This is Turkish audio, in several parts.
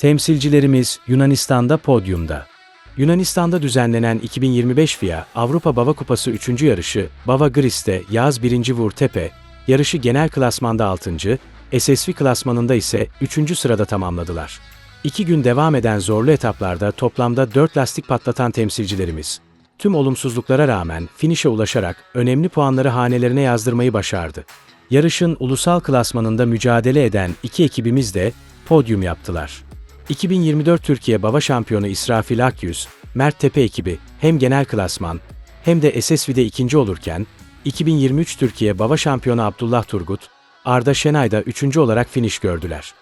Temsilcilerimiz Yunanistan'da podyumda. Yunanistan'da düzenlenen 2025 FIA Avrupa Bava Kupası 3. yarışı Bava Gris'te Yaz 1. Vurtepe, yarışı genel klasmanda 6. SSV klasmanında ise 3. sırada tamamladılar. İki gün devam eden zorlu etaplarda toplamda 4 lastik patlatan temsilcilerimiz, tüm olumsuzluklara rağmen finişe ulaşarak önemli puanları hanelerine yazdırmayı başardı. Yarışın ulusal klasmanında mücadele eden iki ekibimiz de podyum yaptılar. 2024 Türkiye Bava Şampiyonu İsrafil Akyüz, Mert Tepe ekibi hem genel klasman hem de SSV'de ikinci olurken, 2023 Türkiye Bava Şampiyonu Abdullah Turgut, Arda Şenay da üçüncü olarak finiş gördüler.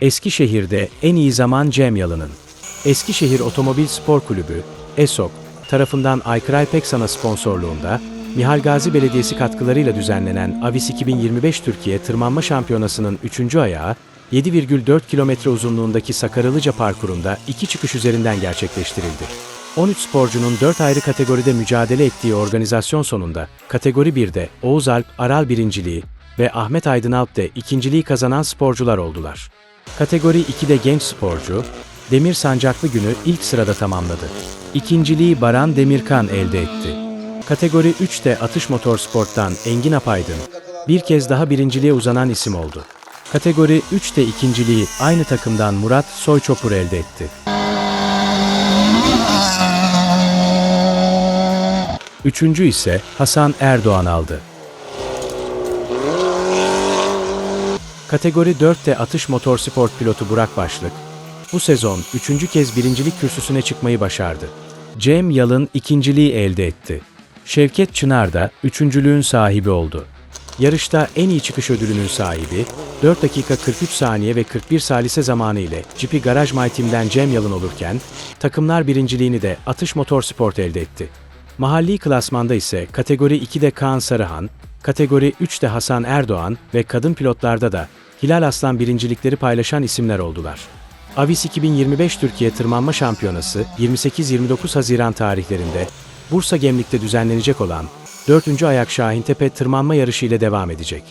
Eskişehir'de en iyi zaman Cem Yalın'ın. Eskişehir Otomobil Spor Kulübü, ESOK, tarafından Aykıray Peksan'a sponsorluğunda, Mihal Gazi Belediyesi katkılarıyla düzenlenen Avis 2025 Türkiye Tırmanma Şampiyonası'nın 3. ayağı, 7,4 kilometre uzunluğundaki Sakarılıca parkurunda iki çıkış üzerinden gerçekleştirildi. 13 sporcunun 4 ayrı kategoride mücadele ettiği organizasyon sonunda, kategori 1'de Oğuz Alp Aral birinciliği ve Ahmet Aydın Alp de ikinciliği kazanan sporcular oldular. Kategori 2'de genç sporcu, Demir Sancaklı günü ilk sırada tamamladı. İkinciliği Baran Demirkan elde etti. Kategori 3'te atış motorsporttan Engin Apaydın, bir kez daha birinciliğe uzanan isim oldu. Kategori 3'te ikinciliği aynı takımdan Murat Soyçopur elde etti. Üçüncü ise Hasan Erdoğan aldı. Kategori 4'te atış motorsport pilotu Burak Başlık, bu sezon üçüncü kez birincilik kürsüsüne çıkmayı başardı. Cem Yalın ikinciliği elde etti. Şevket Çınar da üçüncülüğün sahibi oldu. Yarışta en iyi çıkış ödülünün sahibi, 4 dakika 43 saniye ve 41 salise zamanı ile GP Garaj My Team'den Cem Yalın olurken, takımlar birinciliğini de Atış Motorsport elde etti. Mahalli klasmanda ise kategori 2'de Kaan Sarıhan, kategori 3'te Hasan Erdoğan ve kadın pilotlarda da Hilal Aslan birincilikleri paylaşan isimler oldular. Avis 2025 Türkiye Tırmanma Şampiyonası 28-29 Haziran tarihlerinde Bursa Gemlik'te düzenlenecek olan 4. Ayak Şahintepe tırmanma yarışı ile devam edecek.